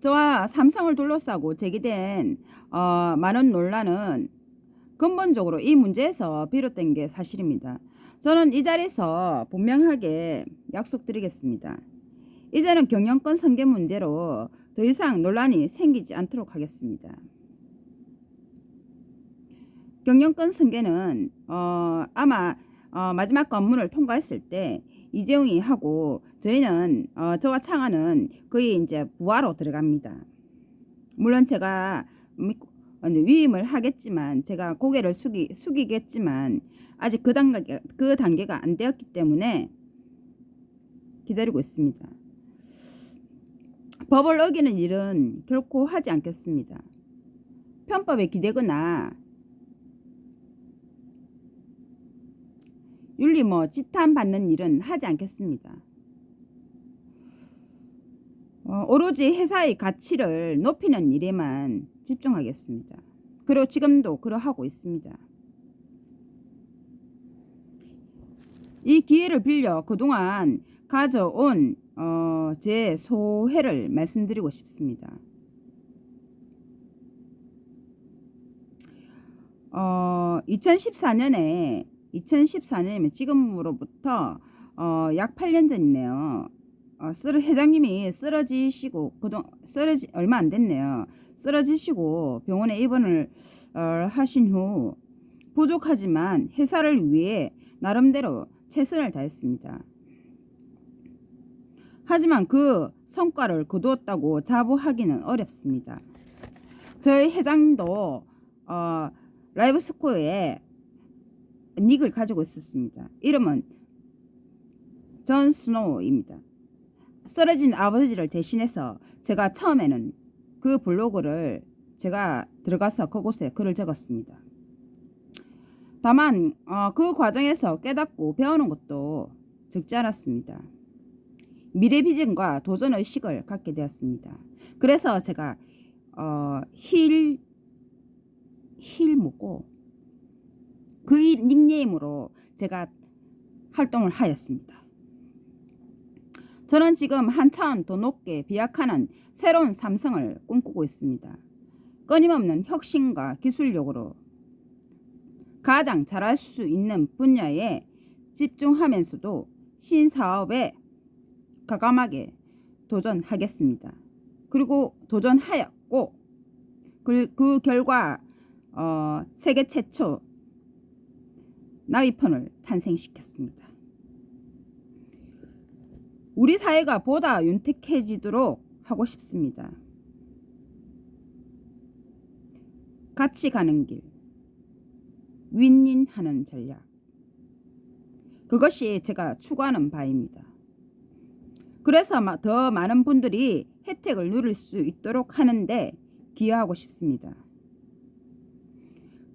저와 삼성을 둘러싸고 제기된 어, 많은 논란은 근본적으로 이 문제에서 비롯된 게 사실입니다. 저는 이 자리에서 분명하게 약속드리겠습니다. 이제는 경영권 승계 문제로 더 이상 논란이 생기지 않도록 하겠습니다. 경영권 승계는 어, 아마 어, 마지막 관문을 통과했을 때 이재용이 하고 저희는 어, 저와 창하는 거의 이제 부하로 들어갑니다. 물론 제가 위임을 하겠지만 제가 고개를 숙이, 숙이겠지만 아직 그 단계 그 단계가 안 되었기 때문에 기다리고 있습니다. 법을 어기는 일은 결코 하지 않겠습니다. 편법에 기대거나 윤리 뭐 지탄 받는 일은 하지 않겠습니다. 어, 오로지 회사의 가치를 높이는 일에만 집중하겠습니다. 그리고 지금도 그러하고 있습니다. 이 기회를 빌려 그동안 가져온 어, 제 소회를 말씀드리고 싶습니다. 어, 2014년에 2014년이면 지금으로부터 어, 약 8년 전이네요. 어, 쓰러, 회장님이 쓰러지시고 그동 쓰러지 얼마 안 됐네요. 쓰러지시고 병원에 입원을 어, 하신 후 부족하지만 회사를 위해 나름대로 최선을 다했습니다. 하지만 그 성과를 거두었다고 자부하기는 어렵습니다. 저희 회장도 어, 라이브 스코어에 닉을 가지고 있었습니다. 이름은 존 스노우입니다. 쓰러진 아버지를 대신해서 제가 처음에는 그 블로그를 제가 들어가서 그곳에 글을 적었습니다. 다만 어, 그 과정에서 깨닫고 배우는 것도 적지 않았습니다. 미래 비전과 도전 의식을 갖게 되었습니다. 그래서 제가 어, 힐, 힐 먹고 그 닉네임으로 제가 활동을 하였습니다. 저는 지금 한 차원 더 높게 비약하는 새로운 삼성을 꿈꾸고 있습니다. 끊임없는 혁신과 기술력으로 가장 잘할 수 있는 분야에 집중하면서도 신사업에 과감하게 도전하겠습니다. 그리고 도전하였고 그, 그 결과 어, 세계 최초 나위폰을 탄생시켰습니다. 우리 사회가 보다 윤택해지도록 하고 싶습니다. 같이 가는 길, 윈윈하는 전략. 그것이 제가 추구하는 바입니다. 그래서 마- 더 많은 분들이 혜택을 누릴 수 있도록 하는데 기여하고 싶습니다.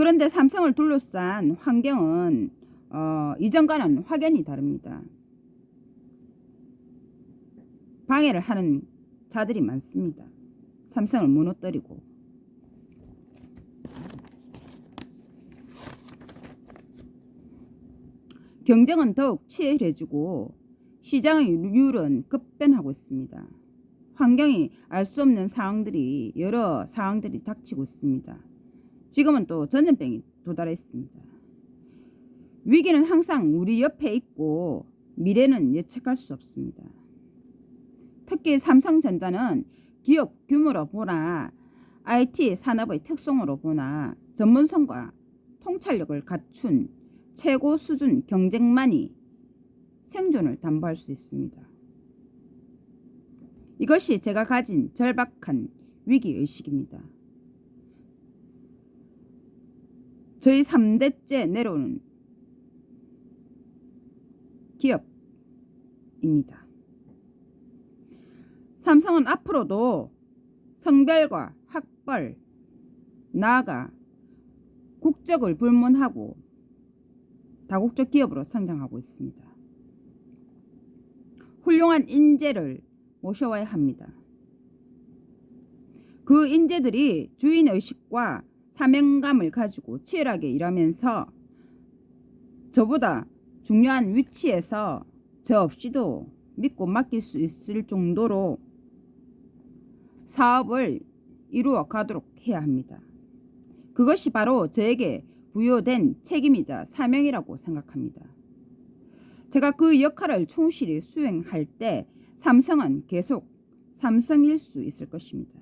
그런데 삼성을 둘러싼 환경은 어, 이전과는 확연히 다릅니다. 방해를 하는 자들이 많습니다. 삼성을 무너뜨리고 경쟁은 더욱 치열해지고 시장의 율은 급변하고 있습니다. 환경이 알 수 없는 상황들이 여러 상황들이 닥치고 있습니다. 지금은 또 전염병이 도달했습니다. 위기는 항상 우리 옆에 있고 미래는 예측할 수 없습니다. 특히 삼성전자는 기업 규모로 보나 IT 산업의 특성으로 보나 전문성과 통찰력을 갖춘 최고 수준 경쟁만이 생존을 담보할 수 있습니다. 이것이 제가 가진 절박한 위기 의식입니다. 저희 3대째 내려오는 기업입니다. 삼성은 앞으로도 성별과 학벌, 나아가 국적을 불문하고 다국적 기업으로 성장하고 있습니다. 훌륭한 인재를 모셔와야 합니다. 그 인재들이 주인 의식과 사명감을 가지고 치열하게 일하면서 저보다 중요한 위치에서 저 없이도 믿고 맡길 수 있을 정도로 사업을 이루어 가도록 해야 합니다. 그것이 바로 저에게 부여된 책임이자 사명이라고 생각합니다. 제가 그 역할을 충실히 수행할 때 삼성은 계속 삼성일 수 있을 것입니다.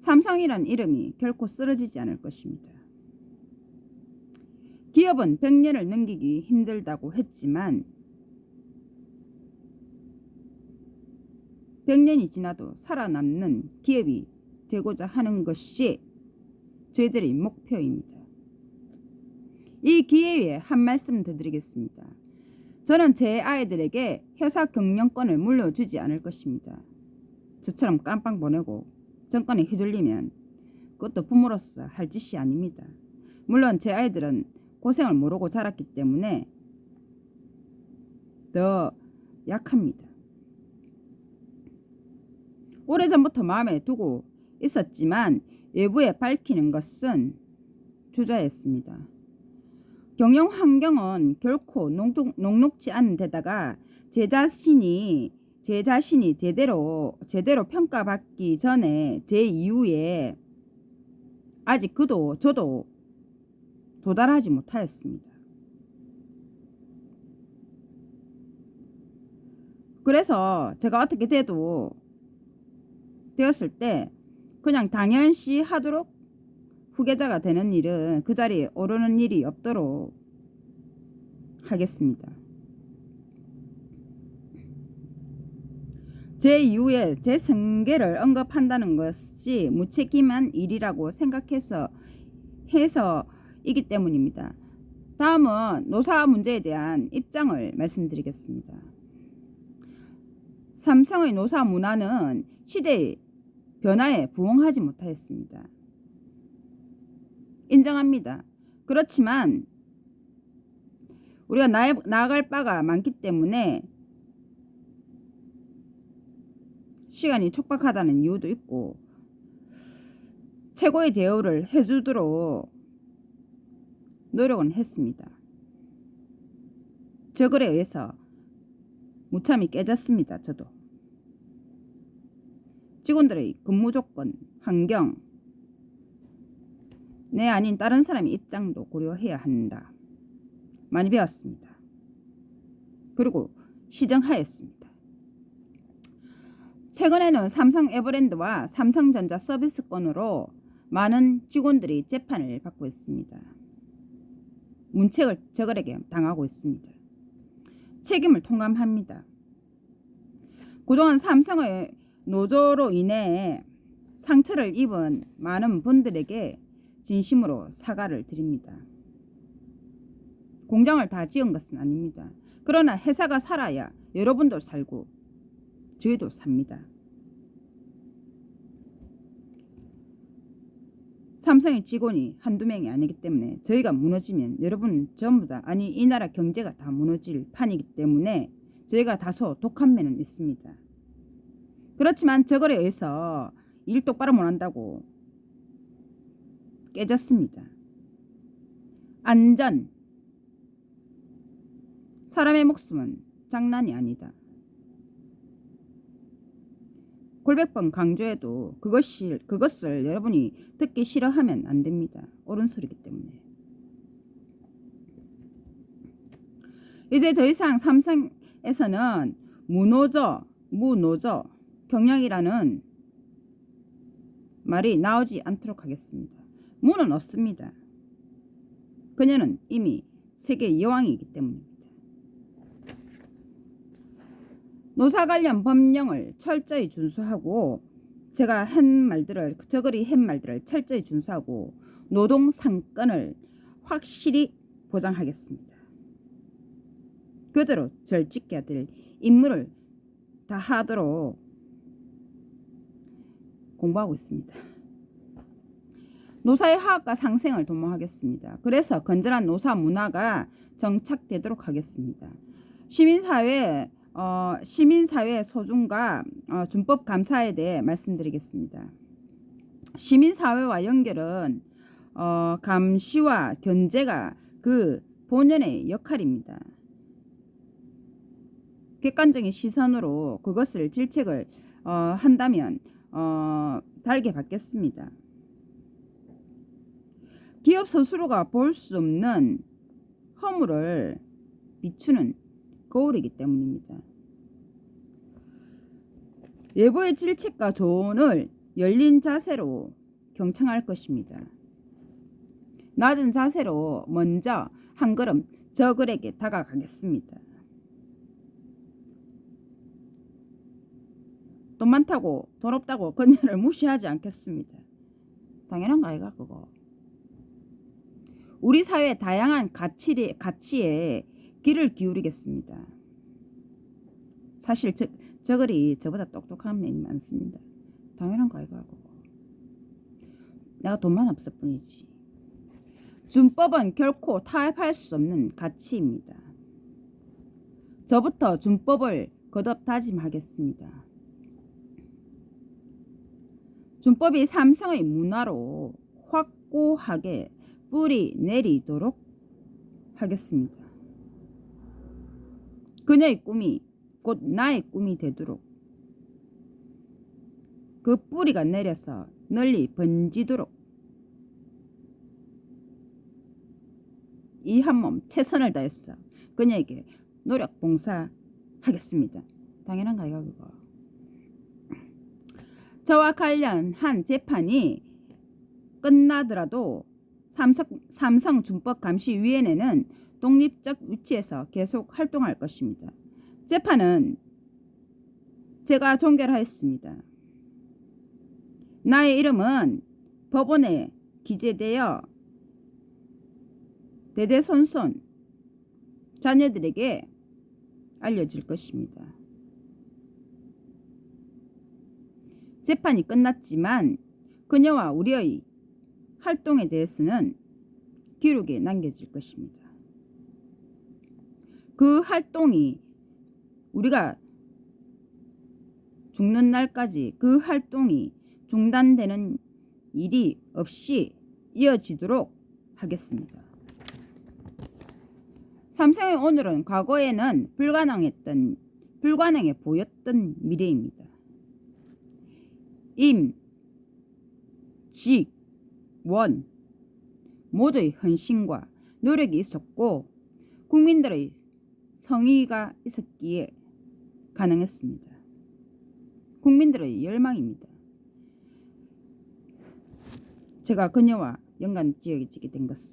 삼성이란 이름이 결코 쓰러지지 않을 것입니다. 기업은 100년을 넘기기 힘들다고 했지만 100년이 지나도 살아남는 기업이 되고자 하는 것이 저희들의 목표입니다. 이 기회에 한 말씀 더 드리겠습니다. 저는 제 아이들에게 회사 경영권을 물려주지 않을 것입니다. 저처럼 깜빵 보내고 정권에 휘둘리면 그것도 부모로서 할 짓이 아닙니다. 물론 제 아이들은 고생을 모르고 자랐기 때문에 더 약합니다. 오래전부터 마음에 두고 있었지만 외부에 밝히는 것은 주저했습니다. 경영 환경은 결코 녹록, 녹록지 않은 데다가 제 자신이 제 자신이 제대로 제대로 평가받기 전에 제 이후에 아직 그도 저도 도달하지 못하였습니다. 그래서 제가 어떻게 돼도 되었을 때 그냥 당연시 하도록 후계자가 되는 일은 그 자리에 오르는 일이 없도록 하겠습니다. 제 이후에 제 생계를 언급한다는 것이 무책임한 일이라고 생각해서 해서 이기 때문입니다. 다음은 노사 문제에 대한 입장을 말씀드리겠습니다. 삼성의 노사 문화는 시대의 변화에 부응하지 못하였습니다. 인정합니다. 그렇지만 우리가 나, 나아갈 바가 많기 때문에 시간이 촉박하다는 이유도 있고 최고의 대우를 해주도록 노력은 했습니다. 저글에 의해서 무참히 깨졌습니다. 저도. 직원들의 근무 조건, 환경, 내 아닌 다른 사람의 입장도 고려해야 한다. 많이 배웠습니다. 그리고 시정하였습니다. 최근에는 삼성 에버랜드와 삼성전자 서비스권으로 많은 직원들이 재판을 받고 있습니다. 문책을 저들에게 당하고 있습니다. 책임을 통감합니다. 그동안 삼성의 노조로 인해 상처를 입은 많은 분들에게 진심으로 사과를 드립니다. 공장을 다 지은 것은 아닙니다. 그러나 회사가 살아야 여러분도 살고 저희도 삽니다. 삼성의 직원이 한두 명이 아니기 때문에 저희가 무너지면 여러분 전부 다 아니 이 나라 경제가 다 무너질 판이기 때문에 저희가 다소 독한 면은 있습니다. 그렇지만 저거에 의해서 일 똑바로 못한다고 깨졌습니다. 안전 사람의 목숨은 장난이 아니다. 골백번 강조해도 그것이, 그것을 여러분이 듣기 싫어하면 안 됩니다. 옳은 소리기 때문에. 이제 더 이상 삼성에서는 무노저, 무노저, 경영이라는 말이 나오지 않도록 하겠습니다. 무는 없습니다. 그녀는 이미 세계 여왕이기 때문입니다. 노사 관련 법령을 철저히 준수하고 제가 한 말들을 저거리 한 말들을 철저히 준수하고 노동 상권을 확실히 보장하겠습니다. 그대로 절 지켜야 될 임무를 다 하도록 공부하고 있습니다. 노사의 하악과 상생을 도모하겠습니다. 그래서 건전한 노사 문화가 정착되도록 하겠습니다. 시민사회 어, 시민사회 소중과 어, 준법 감사에 대해 말씀드리겠습니다. 시민사회와 연결은 어, 감시와 견제가 그 본연의 역할입니다. 객관적인 시선으로 그것을 질책을 어, 한다면 어, 달게 받겠습니다. 기업 스스로가 볼 수 없는 허물을 비추는 거울이기 때문입니다. 예보의 질책과 조언을 열린 자세로 경청할 것입니다. 낮은 자세로 먼저 한 걸음 저글에게 다가가겠습니다. 돈 많다고 돈 없다고 그녀를 무시하지 않겠습니다. 당연한 거 아이가 그거. 우리 사회의 다양한 가치에, 가치에 귀를 기울이겠습니다. 사실 저, 저글이 저보다 똑똑한 면이 많습니다. 당연한 거 아이가 그거. 내가 돈만 없을 뿐이지. 준법은 결코 타협할 수 없는 가치입니다. 저부터 준법을 거듭 다짐하겠습니다. 준법이 삼성의 문화로 확고하게 뿌리 내리도록 하겠습니다. 그녀의 꿈이 곧 나의 꿈이 되도록 그 뿌리가 내려서 널리 번지도록 이 한 몸 최선을 다해서 그녀에게 노력 봉사하겠습니다. 당연한 가이가 그거. 저와 관련한 재판이 끝나더라도 삼성, 삼성 준법 감시위원회는 독립적 위치에서 계속 활동할 것입니다. 재판은 제가 종결하였습니다. 나의 이름은 법원에 기재되어 대대손손 자녀들에게 알려질 것입니다. 재판이 끝났지만 그녀와 우리의 활동에 대해서는 기록에 남겨질 것입니다. 그 활동이 우리가 죽는 날까지 그 활동이 중단되는 일이 없이 이어지도록 하겠습니다. 삼성의 오늘은 과거에는 불가능했던 불가능해 보였던 미래입니다. 임, 직, 원 모두의 헌신과 노력이 있었고 국민들의 성의가 있었기에 가능했습니다. 국민들의 열망입니다. 제가 그녀와 연관 지어지게 된 것은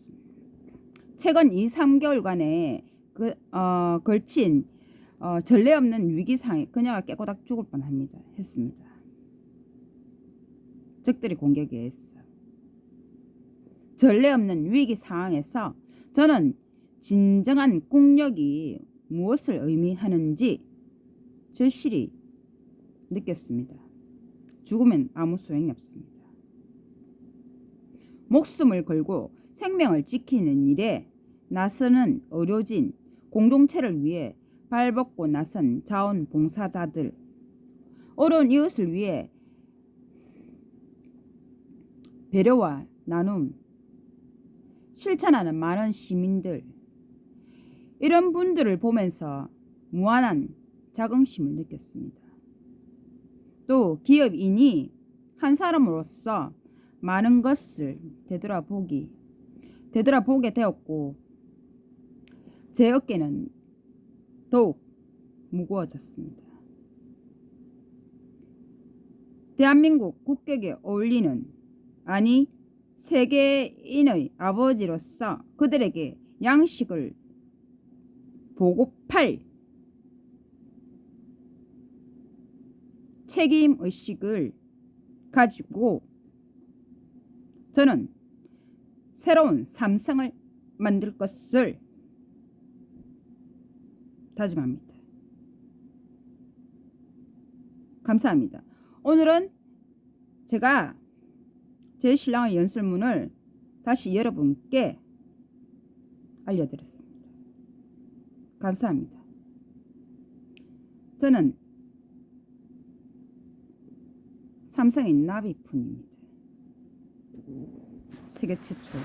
최근 2, 3개월간에 그, 어, 걸친 어, 전례 없는 위기상에 그녀가 깨꼬닥 죽을 뻔합니다. 했습니다. 적들이 공격에 의해서 전례 없는 위기 상황에서 저는 진정한 국력이 무엇을 의미하는지 절실히 느꼈습니다. 죽으면 아무 소용이 없습니다. 목숨을 걸고 생명을 지키는 일에 나서는 의료진 공동체를 위해 발벗고 나선 자원봉사자들 어려운 이웃을 위해 배려와 나눔 실천하는 많은 시민들 이런 분들을 보면서 무한한 자긍심을 느꼈습니다. 또 기업인이 한 사람으로서 많은 것을 되돌아보기 되돌아보게 되었고 제 어깨는 더욱 무거워졌습니다. 대한민국 국격에 어울리는 아니 세계인의 아버지로서 그들에게 양식을 보고팔 책임 의식을 가지고 저는 새로운 삼성을 만들 것을 다짐합니다. 감사합니다. 오늘은 제가 제 신랑의 연설문을 다시 여러분께 알려드렸습니다. 감사합니다. 저는 삼성의 나비푼입니다. 세계 최초